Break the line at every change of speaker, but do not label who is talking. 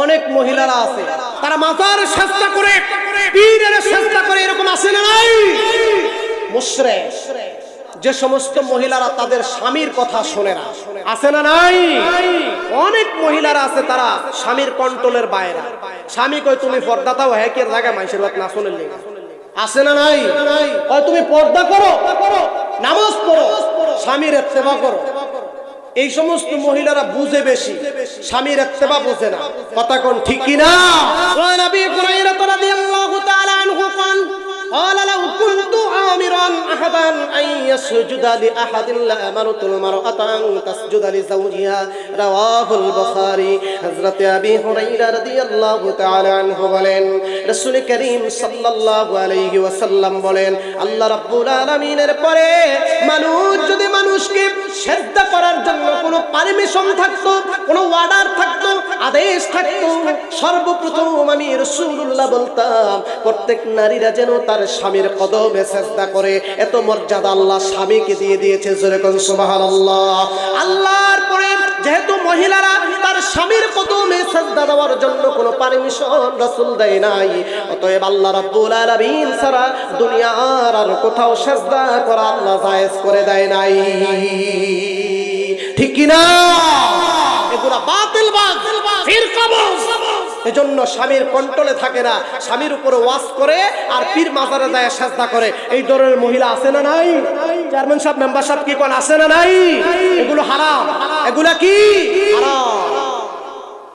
অনেক মহিলারা আছে। তারা মাজার চেষ্টা করে, পীরের চেষ্টা করে, এরকম আছে না নাই? মুশরে যে সমস্ত মহিলারা তাদের স্বামীর কথা শোনে না, আছে না নাই? অনেক মহিলারা আছে তারা স্বামীর কন্ট্রোলের বাইরে। স্বামী কই তুমি পর্দা দাও হ্যাঁ কি জায়গায় মাইসের বাত না শুনেন আছে না নাই? কয়, তুমি পর্দা করো, নামাজ পড়ো, স্বামীর সেবা করো। এই সমস্ত মহিলারা বুঝে বেশি স্বামীর সেবা বুঝে না কথা কোন ঠিক কি না ওয়া নবী কুরাইরা রাদিয়াল্লাহু তাআলা আনহু قال قال لو كنت آمرا أحدا أن يسجد لأحد لأمرت المرأة أن تسجد لزوجها رواه البخاري حضرت أبي هريرة رضي الله تعالى عنه বলেন রাসূল করিম সাল্লাল্লাহু আলাইহি ওয়াসাল্লাম বলেন আল্লাহ রাব্বুল আলামিনের পরে মানুষ যদি মানুষকে শ্রদ্ধা করার জন্য কোনো পারমিশন থাকতো, কোনো অর্ডার থাকতো, আদেশ থাকতো। সর্বপ্রথম আমি রসুল্লাহ বলতাম, প্রত্যেক নারীরা যেন তার স্বামীর কদমে চেষ্টা করে। এত মর্যাদা আল্লাহ স্বামীকে দিয়ে দিয়েছে যেরকম সুবাহান আল্লাহ আল্লাহর পরে যেহেতু মহিলারা তার স্বামীর কদমে শ্রদ্ধা দেওয়ার জন্য কোনো পারমিশন রাসূল দেয় নাই, অতএব আল্লাহ রাব্বুল আলামিন ছাড়া দুনিয়ার আর কোথাও শ্রদ্ধা করা আল্লাহ জায়েজ করে দেয় নাই। ঠিক কি এগুলা এজন্য স্বামীর কন্ট্রোলে থাকে না, স্বামীর উপরে ওয়াজ করে আর পীর মাজারে যায় সাজদা করে। এই ধরনের মহিলা আছে না নাই? চেয়ারম্যান সাহেব, মেম্বার সাহেব কি কোন, আছে না নাই? এগুলো হারাম। এগুলা কি? হারাম।